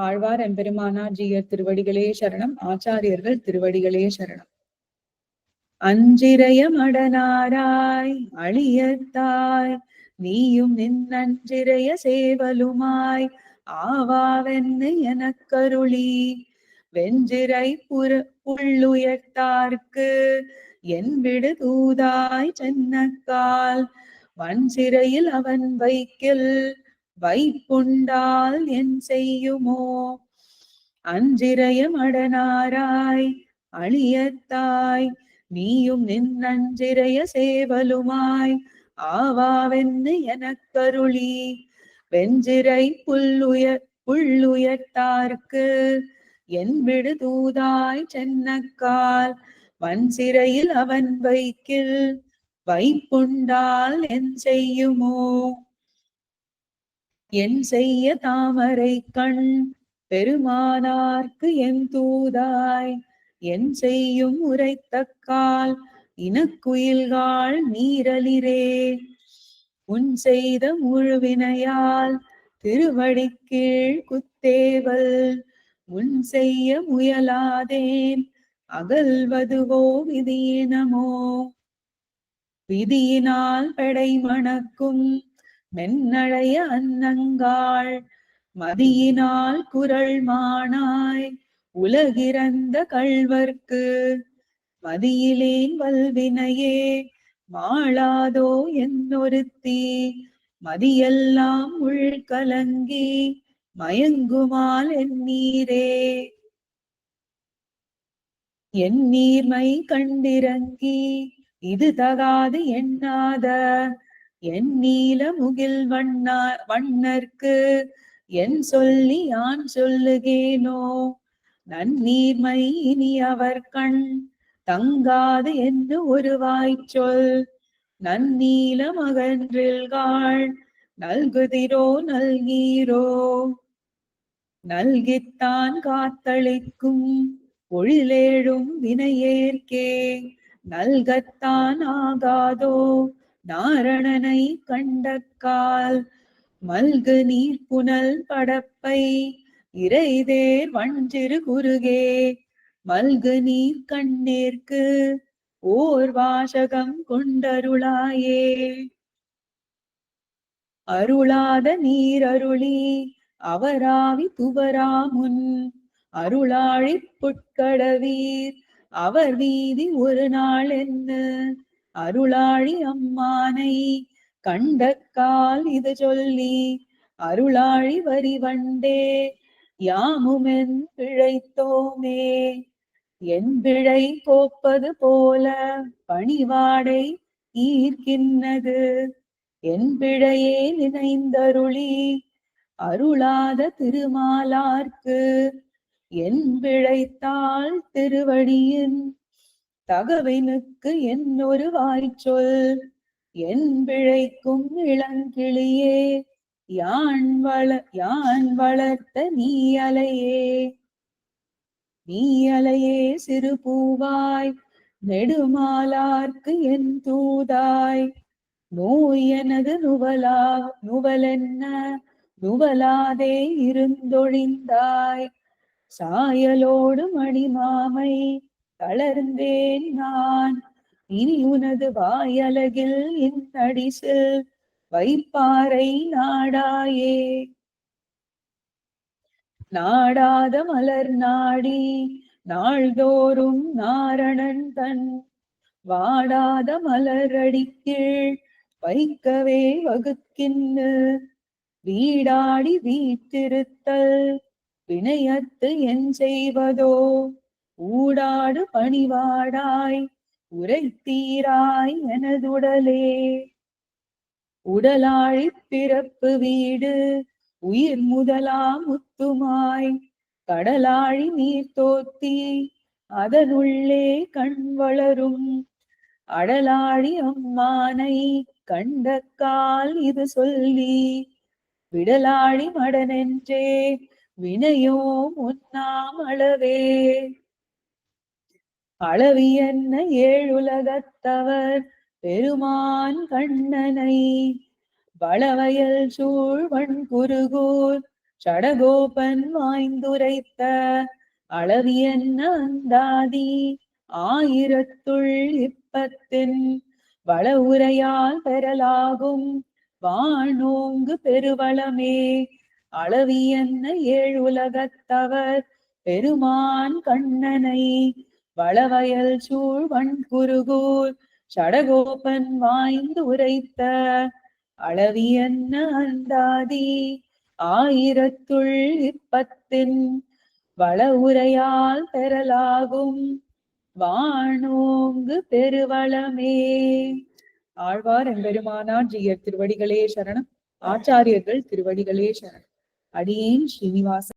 ஆழ்வார் எம்பெருமானார் ஜீயர் திருவடிகளே சரணம் ஆச்சாரியர்கள் திருவடிகளே சரணம். அஞ்சிரய மடனாராய் அழியத்தாய் நீயும் நின் அஞ்சிரய சேவலுமாய் ஆவாவென்னு எனக்கருளி. வெஞ்சிரை புற புள்ளுயர்த்தார்க்கு என் விடு தூதாய் சென்னக்கால் வன் சிறையில் அவன் வைக்கில் வைப்புண்டால் என் செய்யுமோ? அஞ்சிரைய அடனாராய் அழியத்தாய் நீயும் நின் நின்னஞ்சிரைய சேவலுமாய் ஆவாவென்னு எனக்கருளி வெஞ்சிரை புல்லுய புள்ளுயர்த்தார்க்கு என் விடு தூதாய் சென்னக்கால் வன் சிறையில் அவன் வைக்கில் வைப்புண்டால் என் செய்யுமோ? என் செய்ய தாமரை கண் பெருமானார்க்கு என் தூதாய். என் செய்யும் உரைத்தக்கால் இனக்குயில்காள் நீரலிரே. உன் செய்த முழுவினையால் திருவடிக்கீழ் குத்தேவல். உன் செய்ய முயலாதேன் அகல்வதுவோ விதியினமோ. விதியினால் பெடை மணக்கும் மென்னழைய அன்னங்காள் மதியினால் குரல் மானாய் உலகிறந்த கள்வர்க்கு. மதியிலேன் வல்வினையே மாளாதோ என்னொருத்தி. மதியெல்லாம் உள் கலங்கி மயங்குமால் என் நீரே என் நீர்மை கண்டிறங்கி இது தகாது எண்ணாத. என் நீல முகில் வண்ணா வண்ணர்க்கு என் சொல்லி யான் சொல்லுகேனோ? நன்னீர்மை இனி அவர் கண் தங்காது என்று ஒரு வாய்ச்சொல் நன்னீல மகன்றில்காள் நல்குதிரோ நல்கீரோ? நல்கித்தான் காத்தளிக்கும் ஒழிலேழும் வினையேற்கே. நல்கத்தான் ஆகாதோ? நாரணனை கண்டக்கால் மல்கு நீர் புனல் படப்பை இறைதேர் வஞ்சிறு குறுகே மல்கு நீர் கண்ணேற்கு ஓர் வாசகம் கொண்டருளாயே. அருளாத நீர் அருளி அவராவி துவராமுன் அருளாழி புட்கடவீர் அவர் வீதி ஒரு நாள் என்ன அருளாழி அம்மானை கண்டக்கால் இது சொல்லி அருளாழி வரிவண்டே யாமுமென் பிழைத்தோமே என் பிழை கோப்பது போல பணிவாடை ஈர்க்கின்னது என் பிழையே நினைந்தருளி அருளாத திருமாலார்க்கு என் பிழைத்தாள் திருவடியின் தகவினுக்கு என்னொரு வாய்ச்சொல் என் பிழைக்கும் இளங்கிளியே யான் வள யான் வளர்த்த நீ அலையே. நீ அலையே சிறு பூவாய் நெடுமாலார்க்கு என் தூதாய். நோய் எனது நுவலா நுவலென்ன நுவலாதே இருந்தொழிந்தாய். சாயலோடு மணிமாமை தளர்ந்தேன் நான். இனி உனது வாயலகில் இன்னடிசில் வைப்பாரை நாடாயே. நாடாத மலர் நாடி நாள்தோறும் நாரணன் தன். வாடாத மலரடிக்கீழ் வைக்கவே வகுக்கின்னு. வீடாடி வீட்டிருத்தல் வினயத்து என் செய்வதோ? ஊடாடு பணிவாடாய் உரைத்தீராய் எனதுடலே உடலாழி பிறப்பு வீடு உயிர் முதலா முத்துமாய். கடலாழி நீர் தோத்தி அதனுள்ளே கண் வளரும். அடலாழி அம்மானை கண்டக்கால் இது சொல்லி விடலாழி மடனென்றே வினையோ முன்னாம் அளவி என்ன ஏழுலகத்தவர் பெருமான் கண்ணனை வளவயல் சூழ்வன் குருகூர் சடகோபன் வாய்ந்துரைத்த அளவியன்ன அந்தாதி? ஆயிரத்துள் இப்பத்தின் வள உரையால் பெறலாகும் வானோங்கு பெருவளமே. அளவியன்ன ஏழுலகத்தவர் பெருமான் கண்ணனை வளவயல் சூழ் வண்குருகூர் சடகோபன் வாய்ந்து உரைத்த அளவியன்ன அந்தாதி ஆயிரத்துள் இப்பத்தின் வள உரையால் பெறலாகும் வானோங்கு பெருவளமே. ஆழ்வார் எம்பெருமானார் ஜியர் திருவடிகளே சரணம். ஆச்சாரியர்கள் திருவடிகளே சரணம். அடியேன் ஸ்ரீனிவாச